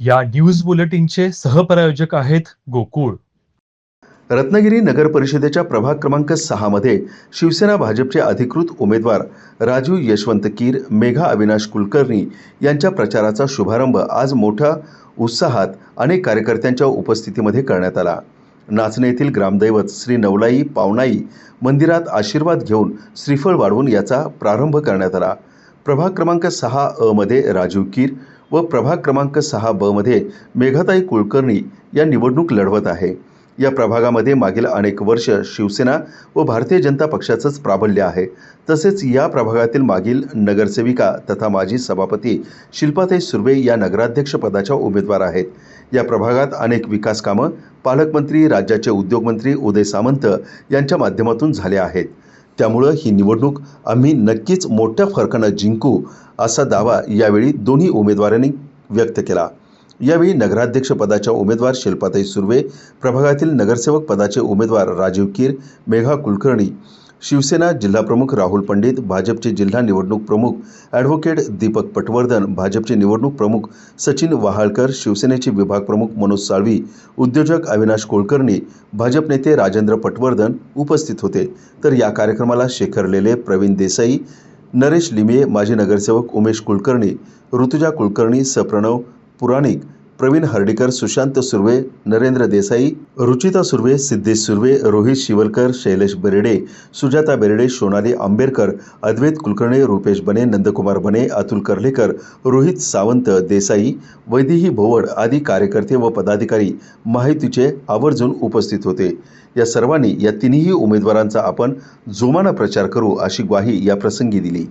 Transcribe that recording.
या न्यूज बुलेटिनचे सहप्रायोजक आहेत गोकुळ. रत्नागिरी नगर परिषदेच्या प्रभाग क्रमांक सहामध्ये शिवसेना भाजपचे अधिकृत उमेदवार राजू यशवंत कीर मेघा अविनाश कुलकर्णी यांच्या प्रचाराचा शुभारंभ आज मोठ्या उत्साहात अनेक कार्यकर्त्यांच्या उपस्थितीमध्ये करण्यात आला. नाचणे येथील ग्रामदैवत श्री नवलाई पावनाई मंदिरात आशीर्वाद घेऊन श्रीफळ वाढवून याचा प्रारंभ करण्यात आला. प्रभाग क्रमांक सहा अ मध्ये राजू कीर व प्रभाग क्रमांक सहा ब मध्ये मेघाताई कुलकर्णी या निवडणूक लढवत आहे. या प्रभागामध्ये मागील अनेक वर्ष शिवसेना व भारतीय जनता पक्षाचंच प्राबल्य आहे. तसेच या प्रभागातील मागील नगरसेविका तथा माजी सभापती शिल्पाताई सुर्वे या नगराध्यक्षपदाच्या उमेदवार आहेत. या प्रभागात अनेक विकास कामं पालकमंत्री राज्याचे उद्योगमंत्री उदय सामंत यांच्या माध्यमातून झाले आहेत. त्यामुळं ही निवडणूक आम्ही नक्कीच मोठ्या फरकानं जिंकू असा दावा यावेळी दोन्ही उमेदवारांनी व्यक्त केला. यावेळी नगराध्यक्षपदाच्या उमेदवार शिल्पाताई सुर्वे प्रभागातील नगरसेवक पदाचे उमेदवार राजीव कीर मेघा कुलकर्णी शिवसेना जिल्हाप्रमुख राहुल पंडित भाजपचे जिल्हा निवडणूक प्रमुख ॲडव्होकेट दीपक पटवर्धन भाजपचे निवडणूक प्रमुख सचिन वहाळकर शिवसेनेचे विभाग प्रमुख मनोज साळवी उद्योजक अविनाश कुलकर्णी भाजप नेते राजेंद्र पटवर्धन उपस्थित होते. तर या कार्यक्रमाला शेखर लेले प्रवीण देसाई नरेश लिमिये माजी नगरसेवक उमेश कुलकर्णी ऋतुजा कुलकर्णी सप्रणव पुराणिक प्रवीण हर्डीकर सुशांत सुर्वे नरेंद्र देसाई रुचिता सुर्वे सिद्धेश सुर्वे रोहित शिवलकर शैलेश बेर्डे सुजाता बेर्डे सोनाली आंबेरकर अद्वैत कुलकर्णी रुपेश बने नंदकुमार बने अतुल कर्लेकर रोहित सावंत देसाई वैदेही भोवड आदी कार्यकर्ते व पदाधिकारी माहितीचे आवर्जून उपस्थित होते. या सर्वांनी या तिन्ही उमेदवारांचा आपण जोमानं प्रचार करू अशी ग्वाही या प्रसंगी दिली.